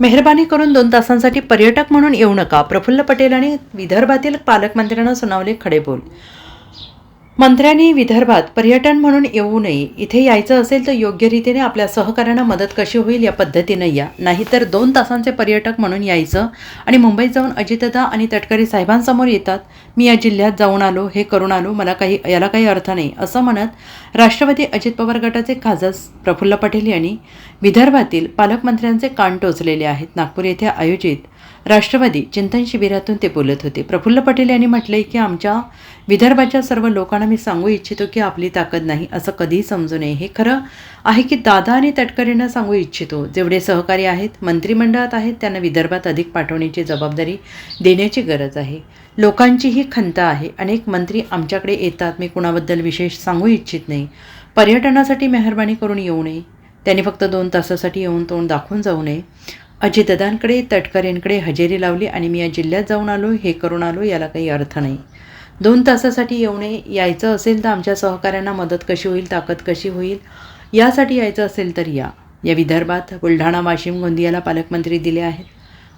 मेहरबानी करून दोन तासांसाठी पर्यटक म्हणून येऊ नका. प्रफुल्ल पटेल आणि विदर्भातील पालकमंत्र्यांना सुनावले खडे बोल मंत्र्यांनी विदर्भात पर्यटन म्हणून येऊ नये. इथे यायचं असेल तर योग्य रीतीने आपल्या सहकाऱ्यांना मदत कशी होईल या पद्धतीनं या. नाहीतर दोन तासांचे पर्यटक म्हणून यायचं आणि मुंबईत जाऊन अजितदा आणि तटकरी साहेबांसमोर येतात. मी या जिल्ह्यात जाऊन आलो हे करून आलो मला काही याला काही अर्थ नाही असं म्हणत राष्ट्रवादी अजित पवार गटाचे खासदार प्रफुल्ल पटेल यांनी विदर्भातील पालकमंत्र्यांचे कान टोचलेले आहेत. नागपूर येथे आयोजित राष्ट्रवादी चिंतन शिबिरातून ते बोलत होते. प्रफुल्ल पटेल यांनी म्हटलंय की आमच्या विदर्भाच्या सर्व लोकांना मी सांगू इच्छितो की आपली ताकद नाही असं कधीही समजू नये. हे खरं आहे की दादा आणि तटकरेंना सांगू इच्छितो. जेवढे सहकारी आहेत मंत्रिमंडळात आहेत त्यांना विदर्भात अधिक पाठवण्याची जबाबदारी देण्याची गरज आहे. लोकांची ही खंत आहे. अनेक मंत्री आमच्याकडे येतात. मी कुणाबद्दल विशेष सांगू इच्छित नाही. पर्यटनासाठी मेहरबानी करून येऊ नये. त्यांनी फक्त दोन तासासाठी येऊन तोंड दाखवून जाऊ नये. अजितदादांकडे तटकरेंकडे हजेरी लावली आणि मी या जिल्ह्यात जाऊन आलो हे करून आलो याला काही अर्थ नाही. दोन तासासाठी येऊ नये यायचं असेल तर आमच्या सहकाऱ्यांना मदत कशी होईल ताकद कशी होईल यासाठी यायचं असेल तर या. या विदर्भात बुलढाणा वाशिम गोंदियाला पालकमंत्री दिले आहेत.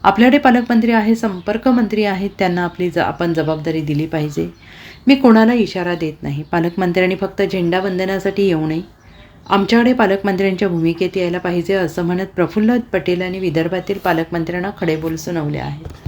आपल्याकडे पालकमंत्री आहे संपर्क मंत्री आहेत त्यांना आपली ज आपण जबाबदारी दिली पाहिजे. मी कोणाला इशारा देत नाही. पालकमंत्र्यांनी फक्त झेंडा वंदनासाठी येऊ नये. आमच्याकडे पालकमंत्र्यांच्या भूमिकेत यायला पाहिजे असं म्हणत प्रफुल्ल पटेल यांनी विदर्भातील पालकमंत्र्यांना खडेबोल सुनावले आहेत.